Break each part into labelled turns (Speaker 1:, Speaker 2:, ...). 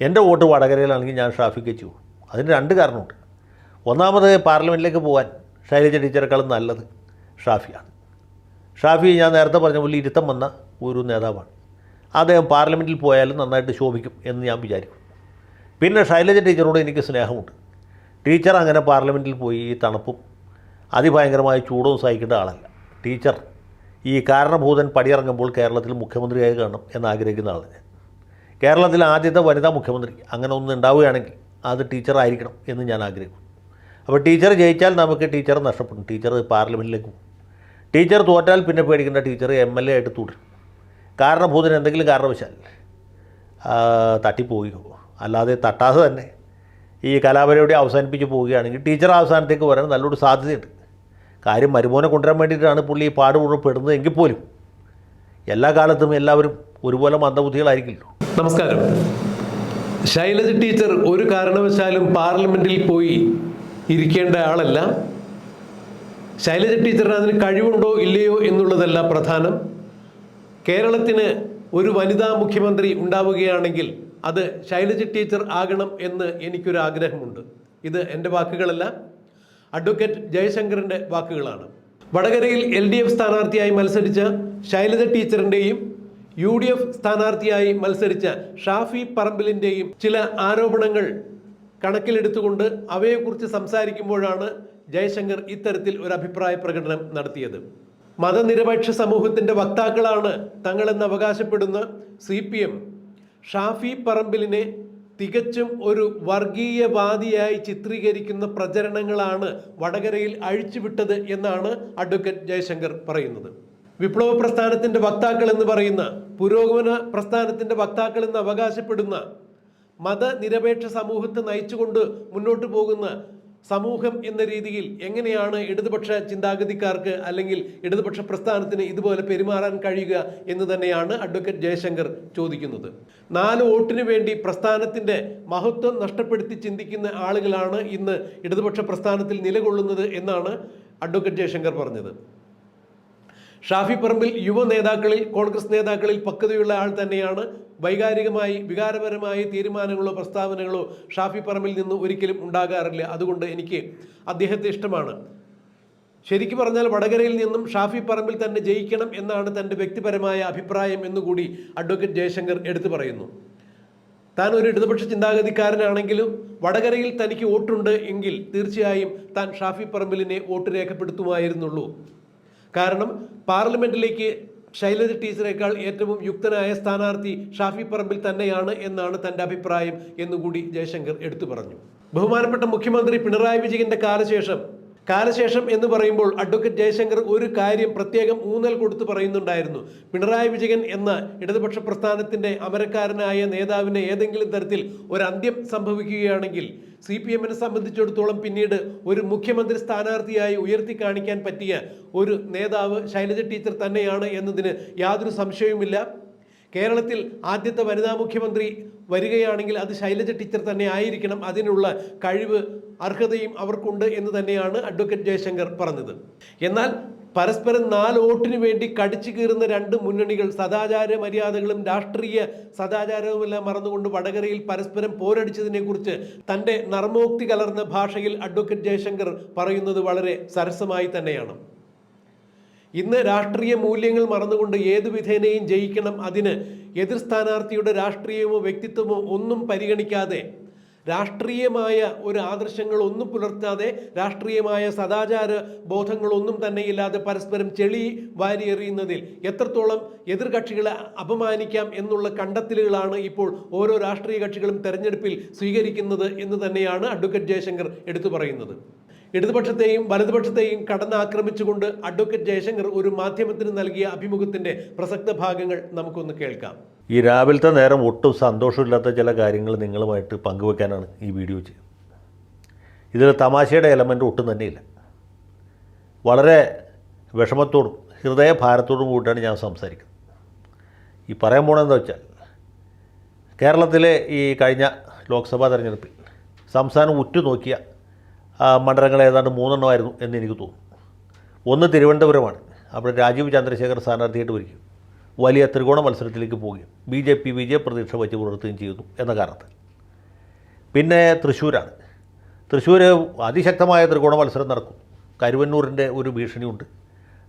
Speaker 1: എന്റെ വോട്ട് വടകരയിലാണെങ്കിൽ ഞാൻ ഷാഫിക്ക് ചെയ്യും അതിന് രണ്ട് കാരണമുണ്ട്. ഒന്നാമത് പാർലമെന്റിലേക്ക് പോകാൻ ശൈലജ ടീച്ചറെക്കാളും നല്ലത് ഷാഫിയാണ്. ഷാഫി ഞാൻ നേരത്തെ പറഞ്ഞ പോലെ ഇരുത്തം വന്ന ഒരു നേതാവാണ്. അദ്ദേഹം പാർലമെന്റിൽ പോയാലും നന്നായിട്ട് ശോഭിക്കും എന്ന് ഞാൻ വിചാരിക്കും പിന്നെ ശൈലജ ടീച്ചറോട് എനിക്ക് സ്നേഹമുണ്ട്. ടീച്ചർ അങ്ങനെ പാർലമെന്റിൽ പോയി ഈ തണുപ്പും അതിഭയങ്കരമായ ചൂടും സഹിക്കേണ്ട ആളല്ല. ടീച്ചർ ഈ കാരണഭൂതൻ പടിയിറങ്ങുമ്പോൾ കേരളത്തിൽ മുഖ്യമന്ത്രിയായി കാണണം എന്ന് ആഗ്രഹിക്കുന്ന ആളാണ് ഞാൻ. കേരളത്തിലെ ആദ്യത്തെ വനിതാ മുഖ്യമന്ത്രി അങ്ങനെ ഒന്ന് ഉണ്ടാവുകയാണെങ്കിൽ അത് ടീച്ചറായിരിക്കണം എന്ന് ഞാൻ ആഗ്രഹിക്കുന്നു. അപ്പോൾ ടീച്ചർ ജയിച്ചാൽ നമുക്ക് ടീച്ചർ നഷ്ടപ്പെടും. ടീച്ചർ പാർലമെന്റിലേക്ക് പോകും. ടീച്ചർ തോറ്റാൽ പിന്നെ പേടിക്കേണ്ട ടീച്ചർ എം എൽ എ ആയിട്ട് തുടരും. കാരണഭൂതന് എന്തെങ്കിലും കാരണവശാൽ തട്ടിപ്പോയി അല്ലാതെ തട്ടാതെ തന്നെ ഈ കലാപരിപാടി അവസാനിപ്പിച്ച് പോവുകയാണെങ്കിൽ ടീച്ചർ അവസാനത്തേക്ക് വരാൻ നല്ലൊരു സാധ്യതയുണ്ട്. കാര്യം മരുമോനെ കൊണ്ടുവരാൻ വേണ്ടിയിട്ടാണ് പുള്ളി ഈ പാട് എങ്കിൽ പോലും എല്ലാ കാലത്തും എല്ലാവരും ഒരുപോലെ മന്ദബുദ്ധികളായിരിക്കില്ലോ
Speaker 2: നമസ്കാരം. ശൈലജ ടീച്ചർ ഒരു കാരണവശാലും പാർലമെന്റിൽ പോയി ഇരിക്കേണ്ട ആളല്ല. ശൈലജ ടീച്ചറിന് അതിന് കഴിവുണ്ടോ ഇല്ലയോ എന്നുള്ളതല്ല പ്രധാനം. കേരളത്തിന് ഒരു വനിതാ മുഖ്യമന്ത്രി ഉണ്ടാവുകയാണെങ്കിൽ അത് ശൈലജ ടീച്ചർ ആകണം എന്ന് എനിക്കൊരു ആഗ്രഹമുണ്ട്. ഇത് എന്റെ വാക്കുകളല്ല അഡ്വക്കേറ്റ് ജയശങ്കറിന്റെ വാക്കുകളാണ്. വടകരയിൽ എൽ ഡി എഫ് സ്ഥാനാർത്ഥിയായി മത്സരിച്ച ശൈലജ ടീച്ചറിന്റെയും യു ഡി എഫ് സ്ഥാനാർത്ഥിയായി മത്സരിച്ച ഷാഫി പറമ്പിലിന്റെയും ചില ആരോപണങ്ങൾ കണക്കിലെടുത്തുകൊണ്ട് അവയെക്കുറിച്ച് സംസാരിക്കുമ്പോഴാണ് ജയശങ്കർ ഇത്തരത്തിൽ ഒരു അഭിപ്രായ പ്രകടനം നടത്തിയത്. മതനിരപേക്ഷ സമൂഹത്തിന്റെ വക്താക്കളാണ് തങ്ങളെന്ന് അവകാശപ്പെടുന്ന സി പി എം ഷാഫി പറമ്പിലിനെ തികച്ചും ഒരു വർഗീയവാദിയായി ചിത്രീകരിക്കുന്ന പ്രചരണങ്ങളാണ് വടകരയിൽ അഴിച്ചുവിട്ടത് എന്നാണ് അഡ്വക്കേറ്റ് ജയശങ്കർ പറയുന്നത്. വിപ്ലവ പ്രസ്ഥാനത്തിന്റെ വക്താക്കൾ എന്ന് പറയുന്ന പുരോഗമന പ്രസ്ഥാനത്തിന്റെ വക്താക്കൾ എന്ന് അവകാശപ്പെടുന്ന മതനിരപേക്ഷ സമൂഹത്തെ നയിച്ചുകൊണ്ട് മുന്നോട്ട് പോകുന്ന സമൂഹം എന്ന രീതിയിൽ എങ്ങനെയാണ് ഇടതുപക്ഷ ചിന്താഗതിക്കാർക്ക് അല്ലെങ്കിൽ ഇടതുപക്ഷ പ്രസ്ഥാനത്തിന് ഇതുപോലെ പെരുമാറാൻ കഴിയുക എന്ന് തന്നെയാണ് അഡ്വക്കേറ്റ് ജയശങ്കർ ചോദിക്കുന്നത്. നാല് വോട്ടിന് വേണ്ടി പ്രസ്ഥാനത്തിന്റെ മഹത്വം നഷ്ടപ്പെടുത്തി ചിന്തിക്കുന്ന ആളുകളാണ് ഇന്ന് ഇടതുപക്ഷ പ്രസ്ഥാനത്തിൽ നിലകൊള്ളുന്നത് എന്നാണ് അഡ്വക്കേറ്റ് ജയശങ്കർ പറഞ്ഞത്. ഷാഫി പറമ്പിൽ യുവ നേതാക്കളിൽ കോൺഗ്രസ് നേതാക്കളിൽ പക്വതയുള്ള ആൾ തന്നെയാണ്. വൈകാരികമായി വികാരപരമായി തീരുമാനങ്ങളോ പ്രസ്താവനകളോ ഷാഫി പറമ്പിൽ നിന്ന് ഒരിക്കലും ഉണ്ടാകാറില്ല. അതുകൊണ്ട് എനിക്ക് അദ്ദേഹത്തെ ഇഷ്ടമാണ്. ശരിക്കും പറഞ്ഞാൽ വടകരയിൽ നിന്നും ഷാഫി പറമ്പിൽ തന്നെ ജയിക്കണം എന്നാണ് തന്റെ വ്യക്തിപരമായ അഭിപ്രായം എന്നുകൂടി അഡ്വക്കേറ്റ് ജയശങ്കർ എടുത്തു പറയുന്നു. താൻ ഒരു ഇടതുപക്ഷ ചിന്താഗതിക്കാരനാണെങ്കിലും വടകരയിൽ തനിക്ക് വോട്ടുണ്ട് എങ്കിൽ തീർച്ചയായും താൻ ഷാഫി പറമ്പിലിനെ വോട്ട് രേഖപ്പെടുത്തുമായിരുന്നുള്ളൂ. കാരണം പാർലമെന്റിലേക്ക് ശൈലജ ടീച്ചറേക്കാൾ ഏറ്റവും യുക്തനായ സ്ഥാനാർത്ഥി ഷാഫി പറമ്പിൽ തന്നെയാണ് എന്നാണ് തന്റെ അഭിപ്രായം എന്നുകൂടി ജയശങ്കർ എടുത്തു പറഞ്ഞു. ബഹുമാനപ്പെട്ട മുഖ്യമന്ത്രി പിണറായി വിജയന്റെ കാലശേഷം കാലശേഷം എന്ന് പറയുമ്പോൾ അഡ്വക്കേറ്റ് ജയശങ്കർ ഒരു കാര്യം പ്രത്യേകം ഊന്നൽ കൊടുത്ത് പറയുന്നുണ്ടായിരുന്നു. പിണറായി വിജയൻ എന്ന ഇടതുപക്ഷ പ്രസ്ഥാനത്തിന്റെ അമരക്കാരനായ നേതാവിന് ഏതെങ്കിലും തരത്തിൽ ഒരു അന്ത്യം സംഭവിക്കുകയാണെങ്കിൽ സി പി എമ്മിനെ സംബന്ധിച്ചിടത്തോളം പിന്നീട് ഒരു മുഖ്യമന്ത്രി സ്ഥാനാർത്ഥിയായി ഉയർത്തി കാണിക്കാൻ പറ്റിയ ഒരു നേതാവ് ശൈലജ ടീച്ചർ തന്നെയാണ് എന്നതിന് യാതൊരു സംശയവുമില്ല. കേരളത്തിൽ ആദ്യത്തെ വനിതാ മുഖ്യമന്ത്രി വരികയാണെങ്കിൽ അത് ശൈലജ ടീച്ചർ തന്നെ ആയിരിക്കണം. അതിനുള്ള കഴിവ് അർഹതയും അവർക്കുണ്ട് എന്ന് തന്നെയാണ് അഡ്വക്കേറ്റ് ജയശങ്കർ പറഞ്ഞത്. എന്നാൽ പരസ്പരം നാല് വോട്ടിന് വേണ്ടി കടിച്ചു കീറുന്ന രണ്ട് മുന്നണികൾ സദാചാര മര്യാദകളും രാഷ്ട്രീയ സദാചാരവുമെല്ലാം മറന്നുകൊണ്ട് വടകരയിൽ പരസ്പരം പോരടിച്ചതിനെക്കുറിച്ച് തന്റെ നർമ്മോക്തി കലർന്ന ഭാഷയിൽ അഡ്വക്കേറ്റ് ജയശങ്കർ പറയുന്നത് വളരെ സരസമായി തന്നെയാണ്. ഇന്ന് രാഷ്ട്രീയ മൂല്യങ്ങൾ മറന്നുകൊണ്ട് ഏതു വിധേനയും ജയിക്കണം അതിന് എതിർ സ്ഥാനാർത്ഥിയുടെ രാഷ്ട്രീയമോ വ്യക്തിത്വമോ ഒന്നും പരിഗണിക്കാതെ രാഷ്ട്രീയമായ ഒരു ആദർശങ്ങൾ ഒന്നും പുലർത്താതെ രാഷ്ട്രീയമായ സദാചാര ബോധങ്ങളൊന്നും തന്നെ ഇല്ലാതെ പരസ്പരം ചെളി വാരിയെറിയുന്നതിൽ എത്രത്തോളം എതിർകക്ഷികളെ അപമാനിക്കാം എന്നുള്ള കണ്ടെത്തലുകളാണ് ഇപ്പോൾ ഓരോ രാഷ്ട്രീയ കക്ഷികളും തെരഞ്ഞെടുപ്പിൽ സ്വീകരിക്കുന്നത് എന്ന് തന്നെയാണ് അഡ്വക്കേറ്റ് ജയശങ്കർ എടുത്തു പറയുന്നത്. ഇടതുപക്ഷത്തെയും വലതുപക്ഷത്തെയും കടന്നാക്രമിച്ചുകൊണ്ട് അഡ്വക്കേറ്റ് ജയശങ്കർ ഒരു മാധ്യമത്തിന് നൽകിയ അഭിമുഖത്തിന്റെ പ്രസക്ത ഭാഗങ്ങൾ നമുക്കൊന്ന് കേൾക്കാം.
Speaker 1: ഈ രാവിലത്തെ നേരം ഒട്ടും സന്തോഷമില്ലാത്ത ചില കാര്യങ്ങൾ നിങ്ങളുമായിട്ട് പങ്കുവെക്കാനാണ് ഈ വീഡിയോ ചെയ്യുന്നത്. ഇതിൽ തമാശയുടെ എലമെന്റ് ഒട്ടും തന്നെയില്ല. വളരെ വിഷമത്തോടും ഹൃദയഭാരത്തോടും കൂടിയാണ് ഞാൻ സംസാരിക്കുന്നത്. ഈ പറയാൻ പോണെന്ന് വെച്ചാൽ കേരളത്തിലെ ഈ കഴിഞ്ഞ ലോക്സഭാ തെരഞ്ഞെടുപ്പിൽ സംസ്ഥാനം ഉറ്റുനോക്കിയ മണ്ഡലങ്ങൾ ഏതാണ്ട് മൂന്നെണ്ണമായിരുന്നു എന്ന് എനിക്ക് തോന്നുന്നു. ഒന്ന് തിരുവനന്തപുരമാണ്. അവിടെ രാജീവ് ചന്ദ്രശേഖർ സ്ഥാനാർത്ഥിയായിട്ട് വരികയും വലിയ ത്രികോണ മത്സരത്തിലേക്ക് പോവുകയും ബി ജെ പി വിജയ പ്രതീക്ഷ വച്ച് പുലർത്തുകയും ചെയ്യുന്നു എന്ന കാരണത്താൽ. പിന്നെ തൃശ്ശൂരാണ്. തൃശ്ശൂർ അതിശക്തമായ ത്രികോണ മത്സരം നടക്കും. കരുവന്നൂരിന്റെ ഒരു ഭീഷണിയുണ്ട്.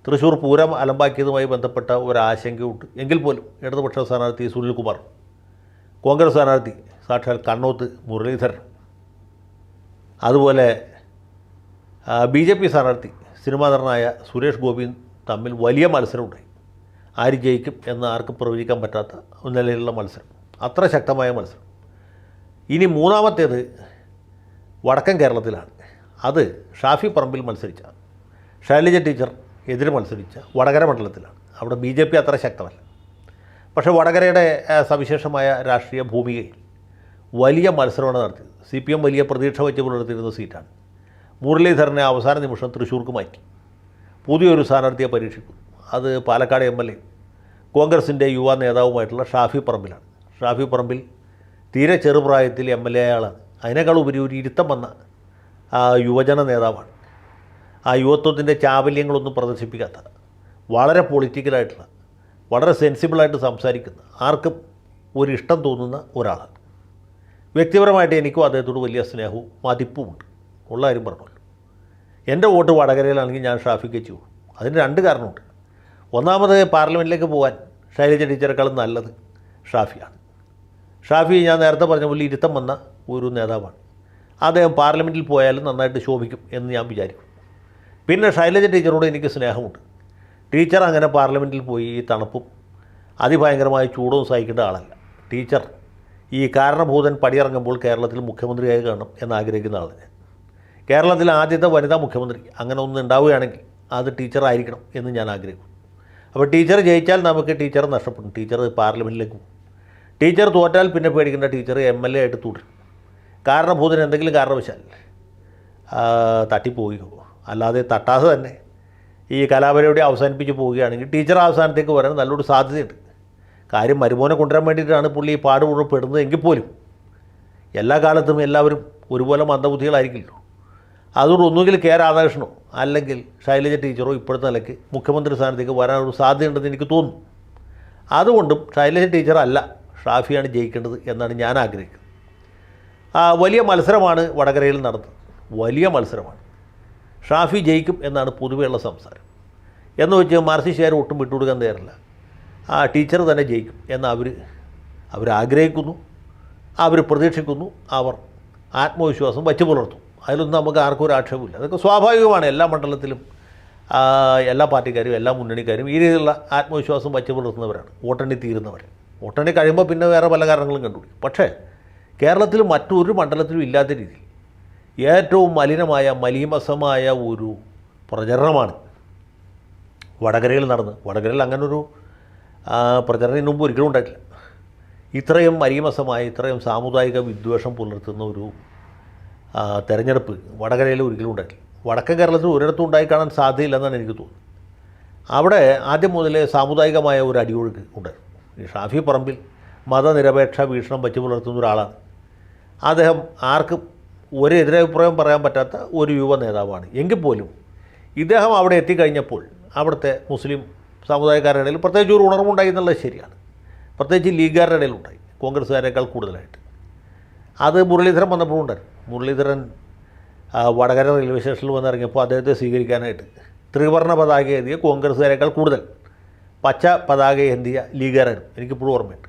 Speaker 1: തൃശ്ശൂർ പൂരം അലമ്പാക്കിയതുമായി ബന്ധപ്പെട്ട ഒരാശങ്കയുണ്ട്. എങ്കിൽ പോലും ഇടതുപക്ഷ സ്ഥാനാർത്ഥി സുനിൽകുമാർ കോൺഗ്രസ് സ്ഥാനാർത്ഥി സാക്ഷാൽ കണ്ണോത്ത് മുരളീധരൻ. അതുപോലെ ബി ജെ പി സ്ഥാനാർത്ഥി സിനിമാ നടനായ സുരേഷ് ഗോപിയും തമ്മിൽ വലിയ മത്സരമുണ്ടായി. ആര് ജയിക്കും എന്ന് ആർക്കും പ്രവചിക്കാൻ പറ്റാത്ത നിലയിലുള്ള മത്സരം. അത്ര ശക്തമായ മത്സരം. ഇനി മൂന്നാമത്തേത് വടക്കൻ കേരളത്തിലാണ്. അത് ഷാഫി പറമ്പിൽ മത്സരിച്ച ശൈലജ ടീച്ചർ എതിരെ മത്സരിച്ച വടകര മണ്ഡലത്തിലാണ്. അവിടെ ബി ജെ പി അത്ര ശക്തമല്ല. പക്ഷേ വടകരയുടെ സവിശേഷമായ രാഷ്ട്രീയ ഭൂമികയിൽ വലിയ മത്സരമാണ് നടത്തിയത്. സി പി എം വലിയ പ്രതീക്ഷ വെച്ച് പുലർത്തിയിരുന്ന സീറ്റാണ്. മുരളീധരനെ അവസാന നിമിഷം തൃശ്ശൂർക്ക് മാറ്റി. പുതിയൊരു സ്ഥാനാർത്ഥിയെ പരീക്ഷിക്കും. അത് പാലക്കാട് എം എൽ എ കോൺഗ്രസിന്റെ യുവ നേതാവുമായിട്ടുള്ള ഷാഫി പറമ്പിലാണ്. ഷാഫി പറമ്പിൽ തീരെ ചെറുപ്രായത്തിൽ എം എൽ എ ആളാണ്. അതിനേക്കാൾ ഉപരി ഒരു ഇരുത്തം വന്ന ആ യുവജന നേതാവാണ്. ആ യുവത്വത്തിന്റെ ചാബല്യങ്ങളൊന്നും പ്രദർശിപ്പിക്കാത്ത വളരെ പൊളിറ്റിക്കലായിട്ടുള്ള വളരെ സെൻസിബിളായിട്ട് സംസാരിക്കുന്ന ആർക്കും ഒരിഷ്ടം തോന്നുന്ന ഒരാളാണ്. വ്യക്തിപരമായിട്ട് എനിക്കും അദ്ദേഹത്തോട് വലിയ സ്നേഹവും മതിപ്പുമുണ്ട്. ഉള്ള കാര്യം പറഞ്ഞല്ലോ എന്റെ വോട്ട് വടകരയിലാണെങ്കിൽ ഞാൻ ഷാഫിക്ക് ചെയ്യും അതിന് രണ്ട് കാരണമുണ്ട്. ഒന്നാമത് പാർലമെന്റിലേക്ക് പോകാൻ ശൈലജ ടീച്ചറേക്കാളും നല്ലത് ഷാഫിയാണ്. ഷാഫി ഞാൻ നേരത്തെ പറഞ്ഞ പോലെ ഇരുത്തം വന്ന ഒരു നേതാവാണ്. അദ്ദേഹം പാർലമെന്റിൽ പോയാലും നന്നായിട്ട് ശോഭിക്കും എന്ന് ഞാൻ വിചാരിക്കും. പിന്നെ ശൈലജ ടീച്ചറോട് എനിക്ക് സ്നേഹമുണ്ട്. ടീച്ചർ അങ്ങനെ പാർലമെന്റിൽ പോയി ഈ തണുപ്പും അതിഭയങ്കരമായ ചൂടവും സഹിക്കേണ്ട ആളല്ല. ടീച്ചർ ഈ കാരണഭൂതൻ പടിയിറങ്ങുമ്പോൾ കേരളത്തിൽ മുഖ്യമന്ത്രിയായി കാണണം എന്ന് ആഗ്രഹിക്കുന്ന ആളാണ് കേരളത്തിലെ ആദ്യത്തെ വനിതാ മുഖ്യമന്ത്രി അങ്ങനെ ഒന്ന് ഉണ്ടാവുകയാണെങ്കിൽ അത് ടീച്ചറായിരിക്കണം എന്ന് ഞാൻ ആഗ്രഹിക്കുന്നു. അപ്പോൾ ടീച്ചർ ജയിച്ചാൽ നമുക്ക് ടീച്ചർ നഷ്ടപ്പെടും. ടീച്ചർ പാർലമെന്റിലേക്ക് പോകും. ടീച്ചർ തോറ്റാൽ പിന്നെ പേടിക്കേണ്ട ടീച്ചർ എം എൽ എ ആയിട്ട് തുടരും. കാരണഭൂതന് എന്തെങ്കിലും കാരണവശാൽ തട്ടിപ്പോയി അല്ലാതെ തട്ടാതെ തന്നെ ഈ കലാപരിപാടി അവസാനിപ്പിച്ച് പോവുകയാണെങ്കിൽ ടീച്ചർ അവസാനത്തേക്ക് വരാൻ നല്ലൊരു സാധ്യതയുണ്ട്. കാര്യം മരുമോനെ കൊണ്ടുവരാൻ വേണ്ടിയിട്ടാണ് പുള്ളി ഈ പാട് മുഴുവൻ പെടുന്നത് എങ്കിൽ പോലും എല്ലാ കാലത്തും എല്ലാവരും ഒരുപോലെ മന്ദബുദ്ധികളായിരിക്കില്ലോ അതുകൊണ്ട് ഒന്നുകിൽ കെ രാധാകൃഷ്ണനോ അല്ലെങ്കിൽ ശൈലജ ടീച്ചറോ ഇപ്പോഴത്തെ നിലയ്ക്ക് മുഖ്യമന്ത്രി സ്ഥാനത്തേക്ക് വരാനൊരു സാധ്യതയുണ്ടെന്ന് എനിക്ക് തോന്നും അതുകൊണ്ടും ശൈലജ ടീച്ചർ അല്ല ഷാഫിയാണ് ജയിക്കേണ്ടത് എന്നാണ് ഞാൻ ആഗ്രഹിക്കുന്നത്. വലിയ മത്സരമാണ് വടകരയിൽ നടന്നത്. വലിയ മത്സരമാണ്. ഷാഫി ജയിക്കും എന്നാണ് പൊതുവെയുള്ള സംസാരം. എന്ന് വെച്ച് മാർസിസ്റ്റുകാർ ഒട്ടും വിട്ടുകൊടുക്കാൻ തയ്യാറില്ല. ആ ടീച്ചർ തന്നെ ജയിക്കും എന്ന് അവർ അവരാഗ്രഹിക്കുന്നു അവർ പ്രതീക്ഷിക്കുന്നു. അവർ ആത്മവിശ്വാസം വച്ചു പുലർത്തും. അതിലൊന്നും നമുക്ക് ആർക്കും ഒരു ആക്ഷേപമില്ല അതൊക്കെ സ്വാഭാവികമാണ് എല്ലാ മണ്ഡലത്തിലും. എല്ലാ പാർട്ടിക്കാരും എല്ലാ മുന്നണിക്കാരും ഈ രീതിയിലുള്ള ആത്മവിശ്വാസം വച്ചു പുലർത്തുന്നവരാണ്. വോട്ടെണ്ണി തീരുന്നവർ വോട്ടെണ്ണി കഴിയുമ്പോൾ പിന്നെ വേറെ പല കാരണങ്ങളും കണ്ടുപിടിക്കും. പക്ഷേ കേരളത്തിൽ മറ്റൊരു മണ്ഡലത്തിലും ഇല്ലാത്ത രീതിയിൽ ഏറ്റവും മലിനമായ മലീമസമായ ഒരു പ്രചരണമാണ് വടകരയിൽ നടന്ന്. വടകരയിൽ അങ്ങനൊരു പ്രചരണം ഇന്നുമ്പോൾ ഒരിക്കലും ഉണ്ടായിട്ടില്ല. ഇത്രയും മലീമസമായ ഇത്രയും സാമുദായിക വിദ്വേഷം പുലർത്തുന്ന ഒരു തെരഞ്ഞെടുപ്പ് വടകരയിൽ ഒരിക്കലും ഉണ്ടായിട്ടില്ല. വടക്കൻ കേരളത്തിൽ ഒരിടത്തും ഉണ്ടായി കാണാൻ സാധ്യതയില്ലെന്നാണ് എനിക്ക് തോന്നുന്നത്. അവിടെ ആദ്യം മുതലേ സാമുദായികമായ ഒരു അടിയൊഴുക്ക് ഉണ്ട് ഈ ഷാഫി പറമ്പിൽ മതനിരപേക്ഷ വീക്ഷണം വച്ച് പുലർത്തുന്ന ഒരാളാണ്. അദ്ദേഹം ആർക്കും ഒരു എതിരഭിപ്രായം പറയാൻ പറ്റാത്ത ഒരു യുവ നേതാവാണ്. എങ്കിൽ പോലും ഇദ്ദേഹം അവിടെ എത്തിക്കഴിഞ്ഞപ്പോൾ അവിടുത്തെ മുസ്ലിം സമുദായക്കാരുടെ ഇടയിൽ പ്രത്യേകിച്ച് ഒരു ഉണർവുണ്ടായി എന്നുള്ളത് ശരിയാണ്. പ്രത്യേകിച്ച് ലീഗുകാരുടെ ഇടയിൽ ഉണ്ടായി കോൺഗ്രസ്സുകാരേക്കാൾ കൂടുതലായിട്ട്. അത് മുരളീധരൻ വന്നപ്പോഴും ഉണ്ടായിരുന്നു മുരളീധരൻ വടകര റെയിൽവേ സ്റ്റേഷനിൽ വന്നിറങ്ങിയപ്പോൾ അദ്ദേഹത്തെ സ്വീകരിക്കാനായിട്ട്. ത്രിവർണ പതാക ഏന്തിയ കോൺഗ്രസ്സുകാരേക്കാൾ കൂടുതൽ. പച്ച പതാക ഏന്തിയ ലീഗുകാരായിരുന്നു. എനിക്കിപ്പോഴും ഓർമ്മയുണ്ട്.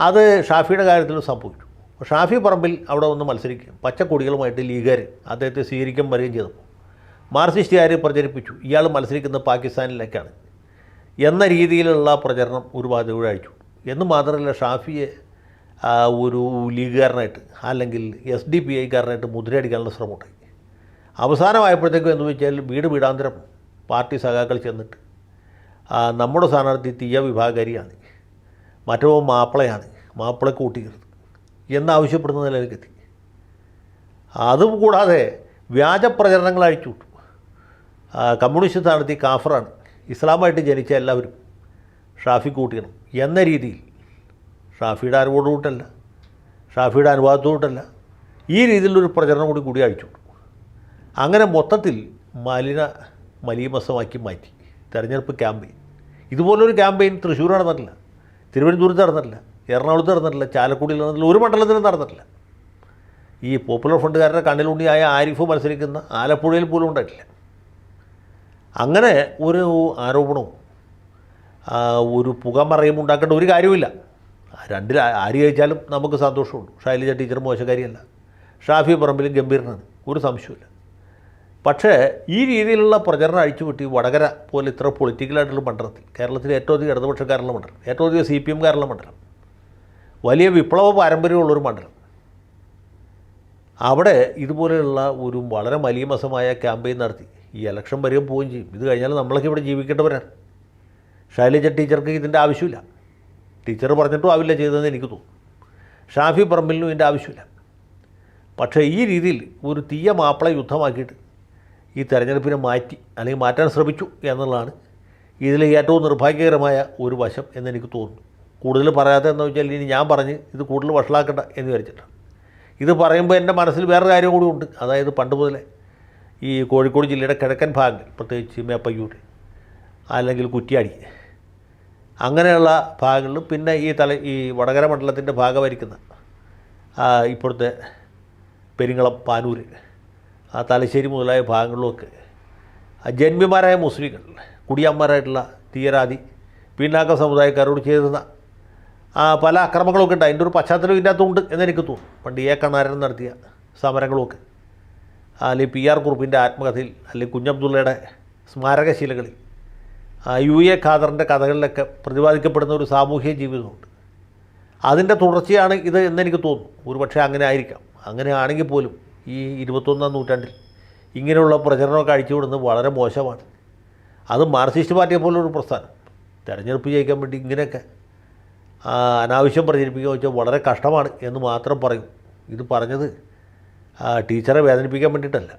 Speaker 1: അത് ഷാഫിയുടെ കാര്യത്തിലും സംഭവിച്ചു. ഷാഫി പറമ്പിൽ അവിടെ വന്ന് മത്സരിക്കും പച്ചക്കൊടികളുമായിട്ട് ലീഗുകാർ അദ്ദേഹത്തെ സ്വീകരിക്കാൻ വരികയും ചെയ്തപ്പോൾ മാർസിസ്റ്റുകാർ പ്രചരിപ്പിച്ചു ഇയാൾ മത്സരിക്കുന്നത് പാകിസ്ഥാനിലേക്കാണ് എന്ന രീതിയിലുള്ള പ്രചരണം ഒരു അയച്ചു. എന്ന് മാത്രമല്ല ഷാഫിയെ ഒരു ലീഗുകാരനായിട്ട് അല്ലെങ്കിൽ എസ് ഡി പി ഐക്കാരനായിട്ട് മുദ്രയടിക്കാനുള്ള ശ്രമമുണ്ടായി. അവസാനമായപ്പോഴത്തേക്കും എന്ന് വെച്ചാൽ വീട് വീടാന്തരം പാർട്ടി സഖാക്കൾ ചെന്നിട്ട് നമ്മുടെ സ്ഥാനാർത്ഥി തീയ വിഭാഗകാരിയാണ് മറ്റോ മാപ്പിളയാണ് മാപ്പിള കൂട്ടിക്കരുത് എന്നാവശ്യപ്പെടുന്ന നിലയിലേക്ക് എത്തി. അതും കൂടാതെ വ്യാജ പ്രചരണങ്ങൾ അഴിച്ചു വിട്ടു കമ്മ്യൂണിസ്റ്റ് സ്ഥാനാർത്ഥി കാഫറാണ് ഇസ്ലാമായിട്ട് ജനിച്ച എല്ലാവരും ഷാഫി കൂട്ടിക്കണം എന്ന രീതിയിൽ ഷാഫിയുടെ അറിവോടുകൂട്ടല്ല ഷാഫിയുടെ അനുവാദത്തോട്ടല്ല ഈ രീതിയിലൊരു പ്രചരണം കൂടി കൂടി അഴിച്ചുവിട്ടു അങ്ങനെ മൊത്തത്തിൽ മലിന മലീമസമാക്കി മാറ്റി. തെരഞ്ഞെടുപ്പ് ക്യാമ്പയിൻ. ഇതുപോലൊരു ക്യാമ്പയിൻ തൃശ്ശൂർ നടന്നിട്ടില്ല. തിരുവനന്തപുരത്ത് നടന്നിട്ടില്ല. എറണാകുളത്ത് നടന്നിട്ടില്ല. ചാലക്കുടിയിൽ നടന്നിട്ടില്ല. ഒരു മണ്ഡലത്തിലും നടന്നിട്ടില്ല. ഈ പോപ്പുലർ ഫ്രണ്ടുകാരുടെ കണ്ണിലുണ്ണിയായ ആരിഫ് മത്സരിക്കുന്ന ആലപ്പുഴയിൽ പോലും ഉണ്ടായിട്ടില്ല. അങ്ങനെ ഒരു ആരോപണവും ഒരു പുകമറയും ഉണ്ടാക്കേണ്ട ഒരു കാര്യമില്ല രണ്ടിൽ ആര് ജയിച്ചാലും നമുക്ക് സന്തോഷമുണ്ട്. ഷൈലജ ടീച്ചർ മോശക്കാരിയല്ല. ഷാഫി പറമ്പിലും ഗംഭീരനാണ്. ഒരു സംശയമില്ല പക്ഷേ ഈ രീതിയിലുള്ള പ്രചരണം അഴിച്ചുവിട്ടി വടകര പോലെ ഇത്ര പൊളിറ്റിക്കലായിട്ടുള്ള മണ്ഡലത്തിൽ കേരളത്തിലെ ഏറ്റവും അധികം ഇടതുപക്ഷക്കാരുള്ള മണ്ഡലം ഏറ്റവും അധികം സി പി എംകാരുള്ള മണ്ഡലം വലിയ വിപ്ലവ പാരമ്പര്യമുള്ളൊരു മണ്ഡലം അവിടെ ഇതുപോലെയുള്ള ഒരു വളരെ മലീമസമായ ക്യാമ്പയിൻ നടത്തി. ഈ ഇലക്ഷൻ വരെയും പോവുകയും ചെയ്യും. ഇത് കഴിഞ്ഞാൽ നമ്മളൊക്കെ ഇവിടെ ജീവിക്കേണ്ടവരാണ്. ശൈലജ ടീച്ചർക്ക് ഇതിന്റെ ആവശ്യമില്ല. ടീച്ചർ പറഞ്ഞിട്ടും ആവില്ല ചെയ്തതെന്ന് എനിക്ക് തോന്നുന്നു. ഷാഫി പറമ്പിലിനും ഇതിന്റെ ആവശ്യമില്ല. പക്ഷേ ഈ രീതിയിൽ ഒരു തീയ മാപ്പിള യുദ്ധമാക്കിയിട്ട് ഈ തെരഞ്ഞെടുപ്പിനെ മാറ്റി അല്ലെങ്കിൽ മാറ്റാൻ ശ്രമിച്ചു എന്നുള്ളതാണ് ഇതിലെ ഏറ്റവും നിർഭാഗ്യകരമായ ഒരു വശം എന്നെനിക്ക് തോന്നുന്നു. കൂടുതൽ പറയാത്ത എന്ന് വെച്ചാൽ ഇനി ഞാൻ പറഞ്ഞ് ഇത് കൂടുതൽ വഷളാക്കണ്ട എന്ന് വിചാരിച്ചിട്ടാണ്. ഇത് പറയുമ്പോൾ എന്റെ മനസ്സിൽ വേറൊരു കാര്യം കൂടി ഉണ്ട്. അതായത് പണ്ട് മുതലേ ഈ കോഴിക്കോട് ജില്ലയുടെ കിഴക്കൻ ഭാഗങ്ങൾ പ്രത്യേകിച്ച് മേപ്പയ്യൂർ അല്ലെങ്കിൽ കുറ്റ്യാടി അങ്ങനെയുള്ള ഭാഗങ്ങളിലും പിന്നെ ഈ തല ഈ വടകര മണ്ഡലത്തിന്റെ ഭാഗമായിരിക്കുന്ന ഇപ്പോഴത്തെ പെരിങ്ങളം പാനൂർ ആ തലശ്ശേരി മുതലായ ഭാഗങ്ങളിലുമൊക്കെ ജന്മിമാരായ മുസ്ലിങ്ങൾ കുടിയന്മാരായിട്ടുള്ള തീയരാതി പിന്നാക്ക സമുദായക്കാരോട് ചേരുന്ന പല അക്രമങ്ങളൊക്കെ ഉണ്ട്. അതിന്റെ ഒരു പശ്ചാത്തലം ഇതിനകത്തുണ്ട് എന്നെനിക്ക് തോന്നുന്നു. പണ്ട് എ കണ്ണാരൻ നടത്തിയ സമരങ്ങളുമൊക്കെ അല്ലെങ്കിൽ പി ആർ കുറുപ്പിന്റെ ആത്മകഥയിൽ അല്ലെങ്കിൽ കുഞ്ഞബ്ദുള്ളയുടെ സ്മാരകശീലകളിൽ യു എ ഖാദറിന്റെ കഥകളിലൊക്കെ പ്രതിപാദിക്കപ്പെടുന്ന ഒരു സാമൂഹ്യ ജീവിതമുണ്ട്. അതിന്റെ തുടർച്ചയാണ് ഇത് എന്നെനിക്ക് തോന്നുന്നു. ഒരുപക്ഷെ അങ്ങനെ ആയിരിക്കാം. അങ്ങനെ ആണെങ്കിൽ പോലും ഈ ഇരുപത്തൊന്നാം നൂറ്റാണ്ടിൽ ഇങ്ങനെയുള്ള പ്രചരണമൊക്കെ അഴിച്ചുവിടുന്നത് വളരെ മോശമാണ്. അത് മാർക്സിസ്റ്റ് പാർട്ടിയെ പോലൊരു പ്രസ്ഥാനം. തെരഞ്ഞെടുപ്പ് ജയിക്കാൻ വേണ്ടി ഇങ്ങനെയൊക്കെ അനാവശ്യം പ്രചരിപ്പിക്കുക വെച്ചാൽ വളരെ കഷ്ടമാണ് എന്ന് മാത്രം പറയും. ഇത് പറഞ്ഞത് ടീച്ചറെ വേദനിപ്പിക്കാൻ വേണ്ടിയിട്ടല്ല.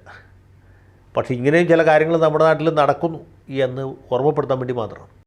Speaker 1: പക്ഷേ ഇങ്ങനെയും ചില കാര്യങ്ങൾ നമ്മുടെ നാട്ടിൽ നടക്കുന്നു. എന്ന് ഓർമ്മപ്പെടുത്താൻ വേണ്ടി മാത്രമാണ്